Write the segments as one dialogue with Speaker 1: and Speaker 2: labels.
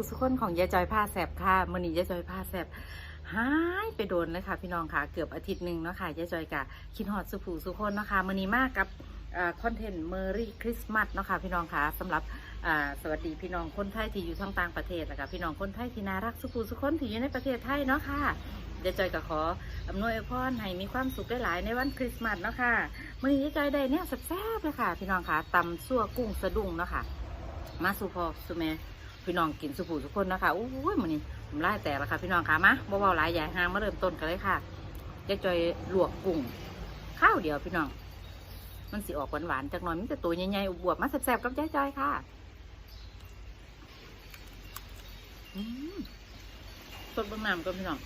Speaker 1: น่สุภุสุคนของยายจอยผ้าแสบค่ะมื่อนี้ยายจอยผ้าแสบหายไปโดนเลยค่ะ พี่น้องค่ะเกือบอาทิตย์หนึ่งเนาะค่ะยายจอยกะคิดฮอดสุภุสุขคนเนาะค่ะมื่อนี้มากกับคอนเทนต์เมอรี่คริสต์มาสเนาะค่ะพี่น้องค่ะสำหรับสวัสดีพี่น้องคนไทยที่อยู่ทางต่างประเทศแล้วก็พี่น้องคนไทยที่น่ารักสุภุสุขคนที่อยู่ในประเทศไทยเนาะค่ะยายจอยก็ขออำนวยพรให้มีความสุขหลายในวันคริสต์มาสเนาะค่ะมื่อนี้ยายจอยได้เนี่ยแซ่บเลยค่ะ พี่น้องค่ะตำซั่วกุ้งสะดุ้งเนาะค่ะ มาสู่พอสู่แม่ พี่น้องกินสุผูทุกคนนะคะอู้ยมันนี่ผมไล่แต่ละค่ะ พี่น้องค่ะมาบ่เบาหลายใหญ่ห้างมาเริ่มต้นกันเลยค่ะยายจอยลวกกุ้งข้าวเดียวพี่น้อง มันสิออกหวานๆจากหน่อยมันจะตัวใหญ่ๆบวบมาแซ่บๆกับยายจอยค่ะอืมสดบางน้ำก็พี่น้อง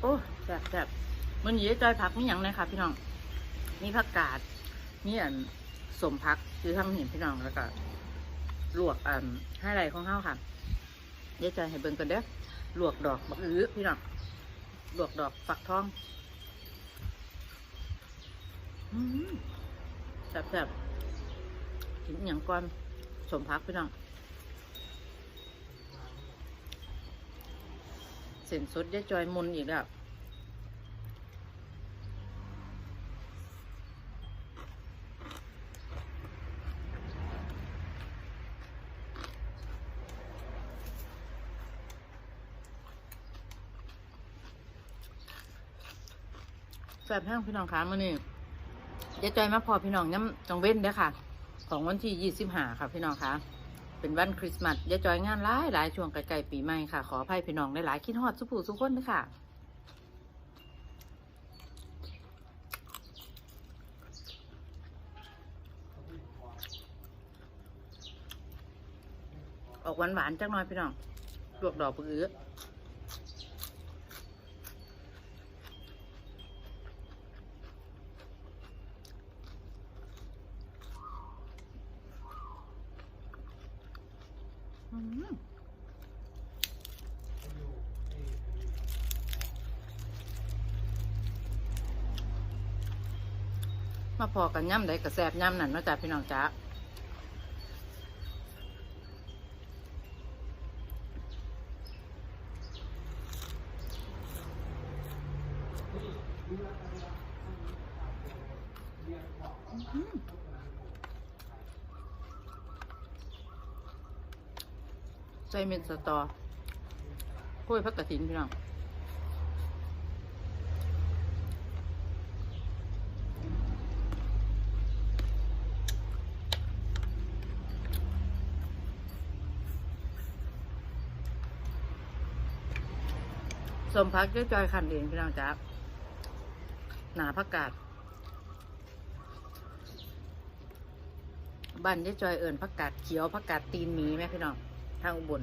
Speaker 1: โอ้แซ่บๆมันนี้ยายจอยผักมีอย่างไรค่ะพี่น้อง มีผักกาด มีอันสมพักคือทำเห็นพี่น้องแล้วก็ลวกอันให้ไรของข้าวค่ะเดี๋ยวจะให้เบิ่งกันเด้อลวกดอกบักอื้อพี่น้องลวกดอกฝักทองอแซ่บๆกินอย่างก่อนสมพักพี่น้องเส้นสดยายจอยมุนอีกแล้ว แซ่บแห้งพี่น้องคะมื่อนี้ยายจอยมาพอพี่น้องย้ำจังเว้นเด้อค่ะ ของวันที่ยี่สิบห้าค่ะพี่น้องคะเป็นวันคริสต์มาสยายจอยงานหลายหลายช่วงใกล้ๆปีใหม่ค่ะ ขออภัยพี่น้องหลายๆคิดฮอดสุผูสุขคนเด้อค่ะออกหวานๆจักหน่อยพี่น้องลวกดอกปลืออืม มาพอกันย่ำได้กระแสบย่ำนั่นเนาะจ๊ะพี่น้องจ๊ะใส่เม็ดสตอ กล้วยพักกระถินพี่น้อง สมพักเจ้าจอยขันเองพี่น้องจ๊ะหนาผักกาดบ้านเจ้าจอยเอิญผักกาดเขียวผักกาดตีนหมีแม่พี่น้องทางอุบล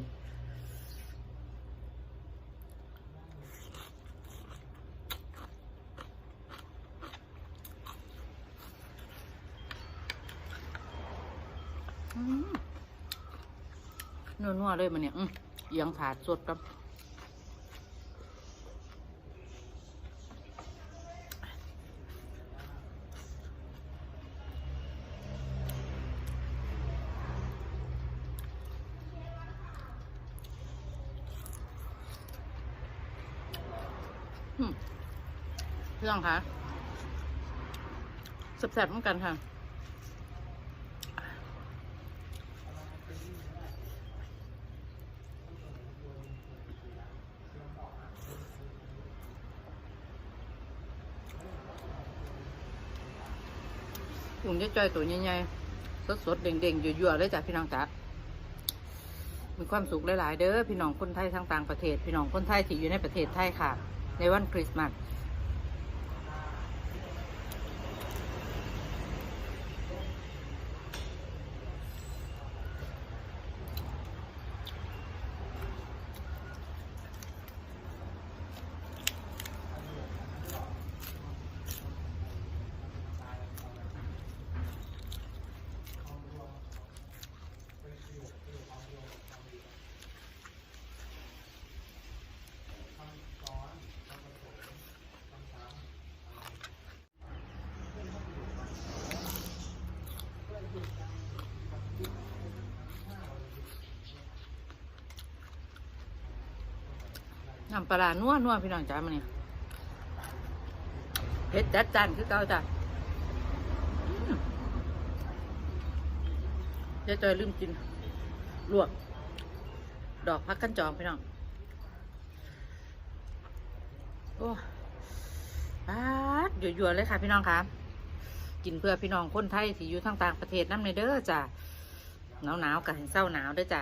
Speaker 1: นัวๆเลยมันเนี่ยอืมเอียงถาดสดกับ เพื่อนคะแสบๆเหมือนกันค่ะหุ่นจะจอยตัวใหญ่ๆ สดๆ เด้งๆยั่วๆเลยจ้ะพี่น้องจ๋ามีความสุขหลาย ๆ เด้อพี่น้องคนไทยทางต่างประเทศ พี่น้องคนไทยที่อยู่ในประเทศไทยค่ะ ในวันคริสต์มาส ทำปลานัวนัวพี่น้องจ้ามันนี่เผ็ดจัดจานคือเก่าจ้ะอืมยายจอยลืมกิน ลวก ดอกพักกันจองพี่น้อง โอ้ปาดยั่วๆเลยค่ะพี่น้องคะกินเพื่อพี่น้องคนไทยที่อยู่ทางต่างประเทศน้ำในเด้อจ้ะหนาวหนาวๆกับเห็นเศร้าหนาวด้อจ้ะ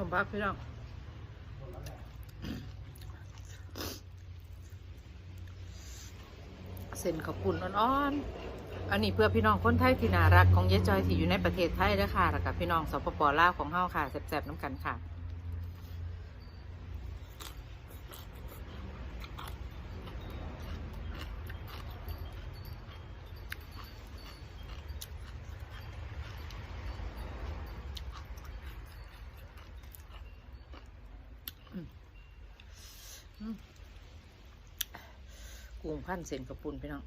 Speaker 1: ชมพักพี่น้องเส้นขอบคุณอ่อนๆ อันนี้เพื่อพี่น้องคนไทยที่น่ารักของเยจอยที่อยู่ในประเทศไทยเด้อค่ะ แล้วกับพี่น้องสปปลาวของเฮาค่ะแซ่บๆน้ำกันค่ะ กุ้งพันเส้นกระปุนพี่น้อง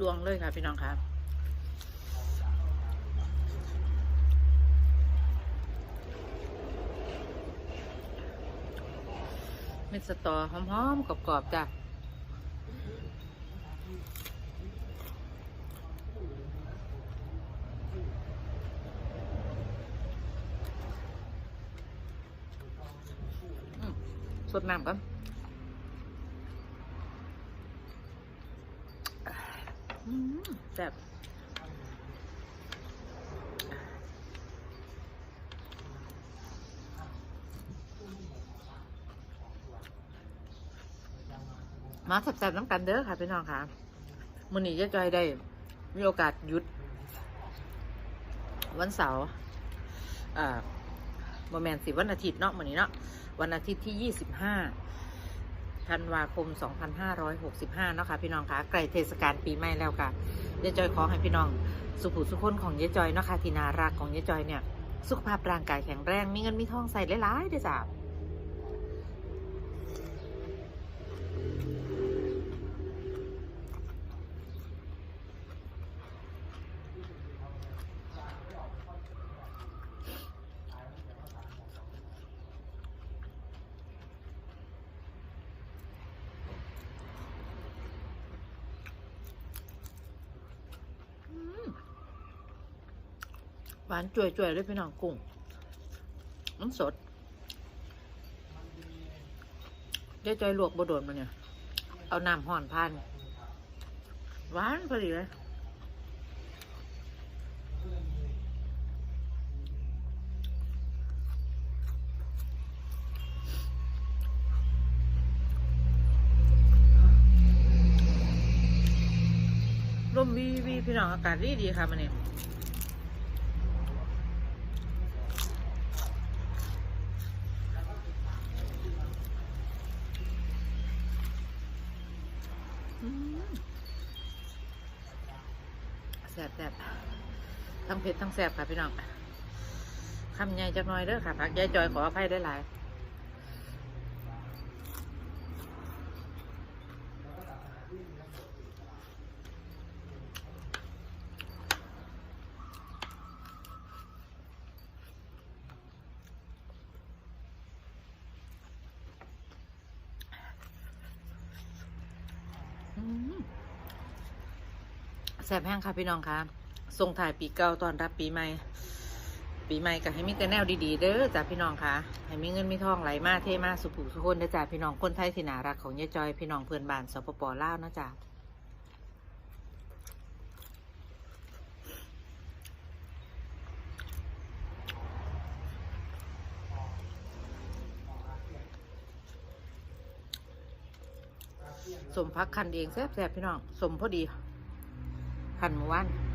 Speaker 1: สวงเลยค่ะพี่น้องค่ะเม็ดสตอหอมๆกรอบๆจ้ะสดน้ำก่อน อืม แซ่บมาแซ่บๆน้ำกันเด้อค่ะพี่น้องค่ะมื้อนี้จะจอยได้ มีโอกาสหยุด วันเสาร์อ่าบแมนสิวันอาทิตย์เนาะมื้อนี้เนาะวันอาทิตย์ที่ 25ธันวาคม 2565 เนาะค่ะพี่น้องค่ะใกล้เทศกาลปีใหม่แล้วค่ะ ยายจอยขอให้พี่น้อง สุขุสุขคนของยายจอยเนาะค่ะที่นารักของยายจอยเนี่ย สุขภาพร่างกายแข็งแรง มีเงินมีทองใส่หลายๆเด้อจ้า หวานจ่วยๆเลยพี่น้องกุ้งน้ำสดยายจอยลวกบโดนมาเนี่ย เอาน้ำห่อนพันหวานพอดีเลยลมวีวีพี่น้องอากาศดีดีค่ะมันเนี่ยอืมแซ่บแซ่บทั้งเผ็ดทั้ง แซ่บค่ะพี่น้องคำใหญ่จักน่อยเด้อค่ะพักยายจอยขออภัยได้หลายแซ่บแห้งค่ะพี่น้องค่ะ ส่งถ่ายปีเก่าตอนรับปีใหม่ ปีใหม่ก็ให้มีแต่แนวดีๆ เด้อจ้ะพี่น้องค่ะ ให้มีเงินมีทองไหลมาเทมาสุขุสุคนเด้อจ้ะพี่น้องคนไทยที่น่ารักของยายจอยพี่น้องเพื่อนบ้านสปปลาวนะจ้ะสมพักคันเองแซ่บๆพี่น้องสมพอดี คันเมื่อวาน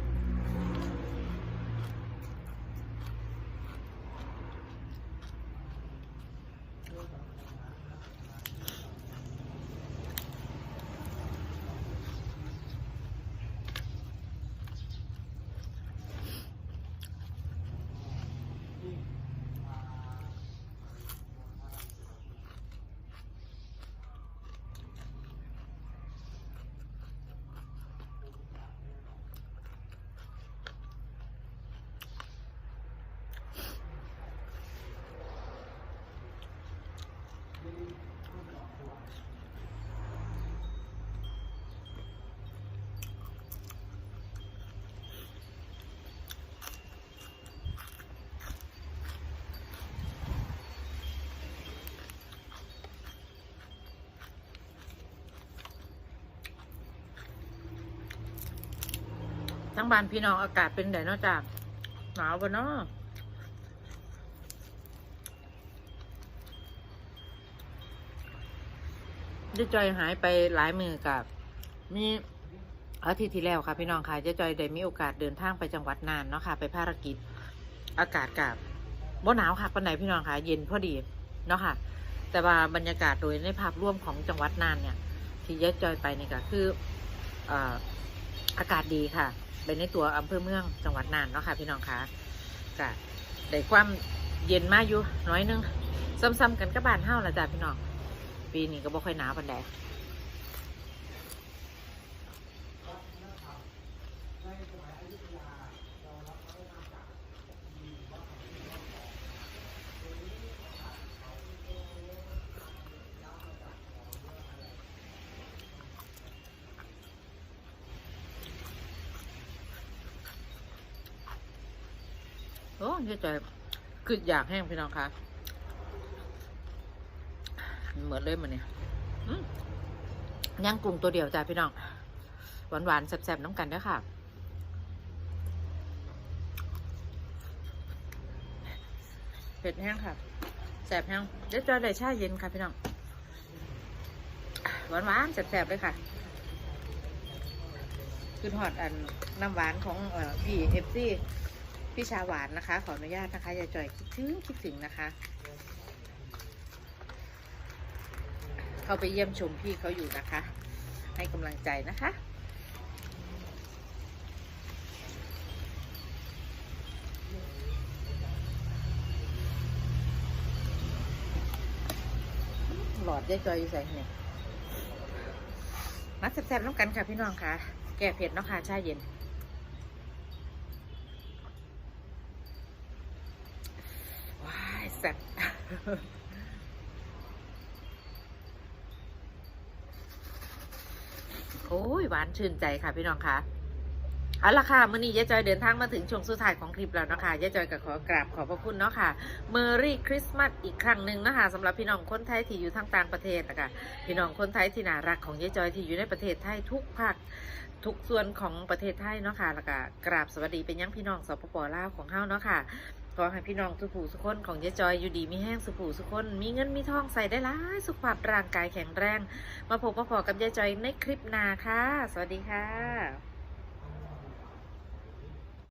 Speaker 1: ทั้งบ้านพี่น้องอากาศเป็นไดนาะจ้าหนาวปะเนาะเจ๊จอยหายไปหลายมือกับ มีอาทิตย์ที่แล้วค่ะพี่น้องค่ะเจ๊จอยได้มีโอกาสเดินทางไปจังหวัดน่านเนาะค่ะ ไปภารกิจอากาศกับบ่หนาวค่ะปานไหนพี่น้องค่ะเย็นพอดีเนาะค่ะ แต่ว่าบรรยากาศโดยในภาพรวมของจังหวัดน่านเนี่ย ที่เจ๊จอยไปนี่ก็คืออ่ อากาศดีค่ะไปในตัวอำเภอเมืองจังหวัดน่านเนาะค่ะ พี่น้องคะกะได้ความเย็นมากอยู่น้อยนึงซ้ำๆกันกับบ้านเฮาละจ้ะพี่น้อง ปีนี้ก็บ่ค่อยหนาวปานใด โอ้ยจอยคืออยากแห้งพี่น้องคะเหมือนเลยมันเนี่ยย่างกุ้งตัวเดียวจ้ะพี่น้อง หวานๆแซ่บๆน้ำกันด้อค่ะ เผ็ดแห้งค่ะ แซ่บแห้งเดี๋ยวจอยได้ชาเย็นค่ะพี่น้อง หวานๆแซ่บๆเลยค่ะคือทอดอันน้ำหวานของพี่เอฟซี พี่ชาหวานนะคะ ขออนุญาตนะคะอย่าจ่อยคิดถึงคิดถึงนะคะ เข้าไปเยี่ยมชมพี่เขาอยู่นะคะ ให้กำลังใจนะคะหลอดยายจอยอยู่ใส่เนี่ยมาแซ่บๆน้ำกันค่ะพี่น้องค่ะ แก้เผ็ดเนาะค่ะชาเย็น ว้ายแซ่บโอ้ยหวานชื่นใจค่ะพี่น้องค่ะเอาละค่ะมื่อนี้ยายจอยเดินทางมาถึงช่วงสุดท้ายของคลิปแล้วนะคะยายจอยก็ขอกราบขอบพระคุณเนาะค่ะเมอรี่คริสต์มาสอีกครั้งหนึ่งนะคะสำหรับพี่น้องคนไทยที่อยู่ทางต่างประเทศนะคะพี่น้องคนไทยที่น่ารักของยายจอยที่อยู่ในประเทศไทยทุกภาคทุกส่วนของประเทศไทยเนาะค่ะแล้วก็กราบสวัสดีเป็นยังพี่น้องสปปลาวของเฮาเนาะค่ะ ขอให้พี่น้องสุขูสุขคนของยายจอยอยู่ดีมีแห้งสุขูสุขคน มีเงินมีทองใส่ได้หลายสุขภาพร่างกายแข็งแรง มาพบมาพอกับยายจอยในคลิปหน้าค่ะ สวัสดีค่ะ